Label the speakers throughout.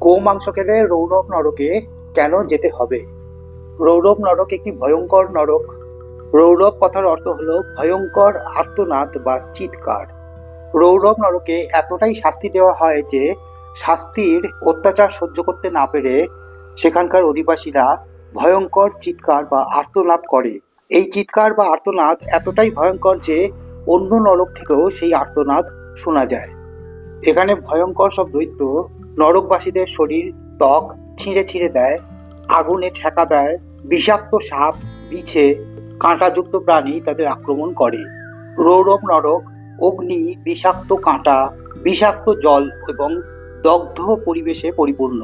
Speaker 1: গো মাংস খেলে রৌরব নরকে কেন যেতে হবে? রৌরব নরক একটি ভয়ঙ্কর নরক। রৌরব কথার অর্থ হলো ভয়ঙ্কর আর্তনাদ বা চিৎকার। রৌরব নরকে এতটাই শাস্তি দেওয়া হয় যে শাস্তির অত্যাচার সহ্য করতে না পেরে সেখানকার অধিবাসীরা ভয়ঙ্কর চিৎকার বা আর্তনাদ করে। এই চিৎকার বা আর্তনাদ এতটাই ভয়ঙ্কর যে অন্য নরক থেকেও সেই আর্তনাদ শোনা যায়। এখানে ভয়ঙ্কর সব দৈত্য নরকবাসীদের শরীর ত্বক ছিঁড়ে ছিঁড়ে দেয়, আগুনে ছ্যাঁকা দেয়, বিষাক্ত সাপ, বিছে, কাঁটাযুক্ত প্রাণী তাদের আক্রমণ করে। রৌরব নরক, অগ্নি, বিষাক্ত কাঁটা, বিষাক্ত জল এবং দগ্ধ পরিবেশে পরিপূর্ণ।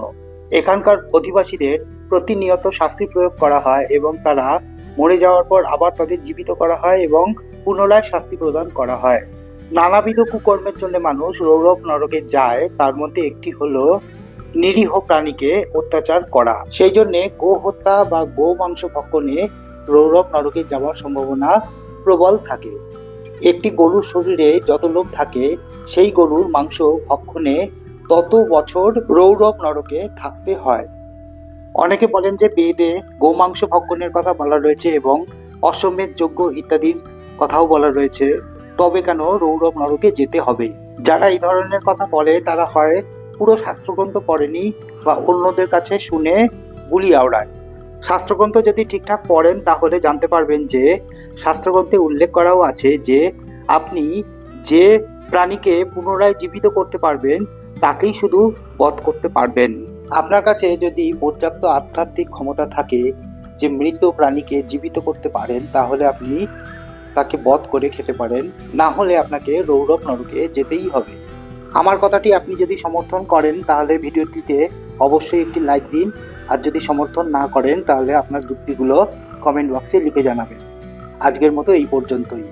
Speaker 1: এখানকার অধিবাসীদের প্রতিনিয়ত শাস্তি প্রয়োগ করা হয় এবং তারা মরে যাওয়ার পর আবার তাদের জীবিত করা হয় এবং পুনরায় শাস্তি প্রদান করা হয়। নানাবিধ কুকর্মের জন্য মানুষ রৌরব নরকে যায়, তার মধ্যে একটি হলো নিরীহ প্রাণীকে অত্যাচার করা। সেই জন্যে গো হত্যা বা গো মাংস ভক্ষণে রৌরব নরকে যাওয়ার সম্ভাবনা প্রবল থাকে। একটি গরুর শরীরে যত লোম থাকে, সেই গরুর মাংস ভক্ষণে তত বছর রৌরব নরকে থাকতে হয়। অনেকে বলেন যে বেদে গোমাংস ভক্ষণের কথা বলা রয়েছে এবং অশ্বমেধ যজ্ঞ ইত্যাদির কথাও বলা রয়েছে। তবে কেন রৌরব নরকে যেতে হবে? যারা এই ধরনের কথা বলে, তারা হয় পুরো শাস্ত্রগ্রন্থ পড়েনি বা অন্যদের কাছে শুনে গুলি আওড়ায় শাস্ত্রগ্রন্থ যদি ঠিকঠাক পড়েন, তাহলে জানতে পারবেন যে শাস্ত্রগ্রন্থে উল্লেখ করাও আছে যে আপনি যে প্রাণীকে পুনরায় জীবিত করতে পারবেন, তাকেই শুধু বধ করতে পারবেন। আপনার কাছে যদি পর্যাপ্ত আধ্যাত্মিক ক্ষমতা থাকে যে মৃত প্রাণীকে জীবিত করতে পারেন, তাহলে আপনি তাকে বধ করে খেতে পারেন, না হলে আপনাকে রৌরব নরকে যেতেই হবে। আমার কথাটি আপনি যদি সমর্থন করেন, তাহলে ভিডিওটিতে অবশ্যই একটি লাইক দিন। আর যদি সমর্থন না করেন, তাহলে আপনার যুক্তিগুলো কমেন্ট বক্সে লিখে জানাবেন। আজকের মতো এই পর্যন্তই।